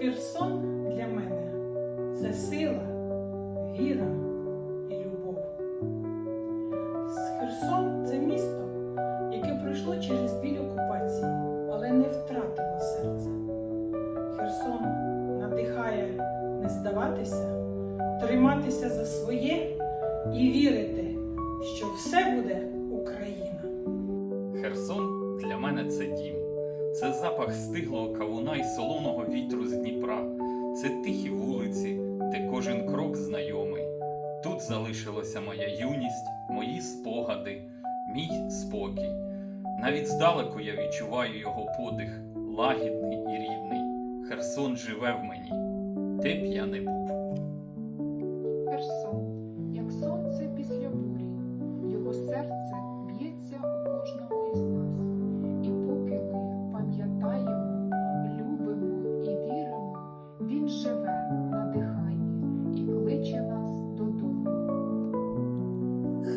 Херсон для мене це сила, віра і любов. Херсон це місто, яке пройшло через біль окупації, але не втратило серце. Херсон надихає не здаватися, триматися за своє і вірити, що все буде Україна. Херсон для мене це дім. Це запах стиглого кавуна і солоного вітру з Дніпра. Це тихі вулиці, де кожен крок знайомий. Тут залишилася моя юність, мої спогади, мій спокій. Навіть здалеку я відчуваю його подих, лагідний і рідний. Херсон живе в мені, де б я не був.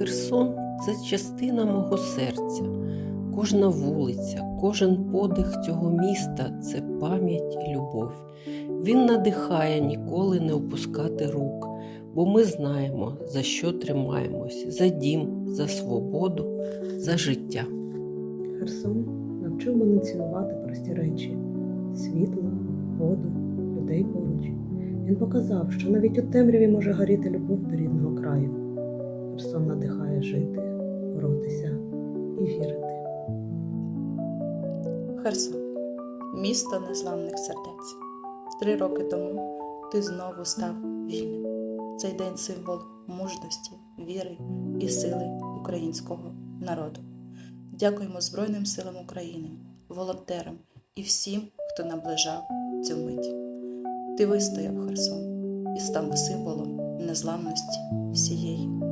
Херсон це частина мого серця. Кожна вулиця, кожен подих цього міста це пам'ять і любов. Він надихає ніколи не опускати рук, бо ми знаємо, за що тримаємось: за дім, за свободу, за життя. Херсон навчив мене цінувати прості речі: світло, воду, людей поруч. Він показав, що навіть у темряві може горіти любов до рідного краю. Херсон надихає жити, боротися і вірити. Херсон, місто незламних сердець. Три роки тому ти знову став вільним. Цей день символ мужності, віри і сили українського народу. Дякуємо Збройним силам України, волонтерам і всім, хто наближав цю мить. Ти вистояв Херсон і став символом незламності всієї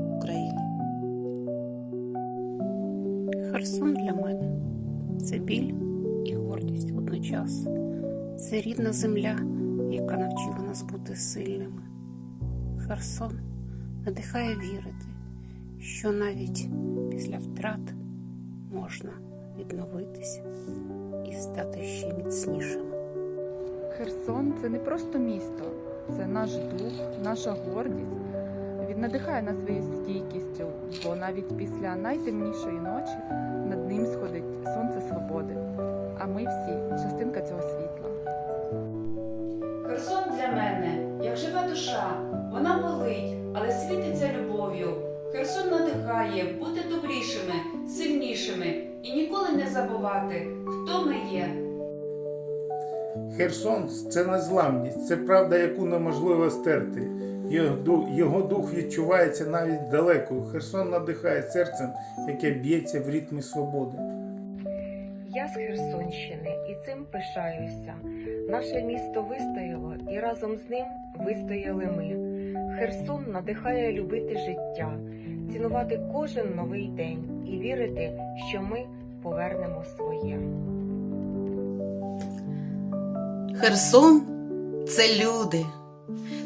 Херсон для мене це біль і гордість водночас. Це рідна земля, яка навчила нас бути сильними. Херсон надихає вірити, що навіть після втрат можна відновитися і стати ще міцнішими. Херсон це не просто місто, це наш дух, наша гордість. Він надихає нас своєю стійкістю, бо навіть після найтемнішої ночі над ним сходить сонце свободи. А ми всі частинка цього світла. Херсон для мене, як жива душа, вона болить, але світиться любов'ю. Херсон надихає бути добрішими, сильнішими і ніколи не забувати, хто ми є. Херсон це незламність, це правда, яку неможливо стерти. Його дух відчувається навіть далеко. Херсон надихає серцем, яке б'ється в ритмі свободи. Я з Херсонщини і цим пишаюся. Наше місто вистояло, і разом з ним вистояли ми. Херсон надихає любити життя, цінувати кожен новий день і вірити, що ми повернемо своє. Херсон це люди,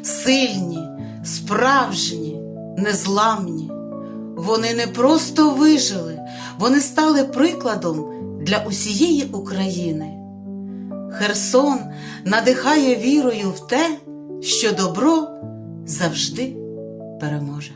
сильні, справжні, незламні. Вони не просто вижили, вони стали прикладом для усієї України. Херсон надихає вірою в те, що добро завжди переможе.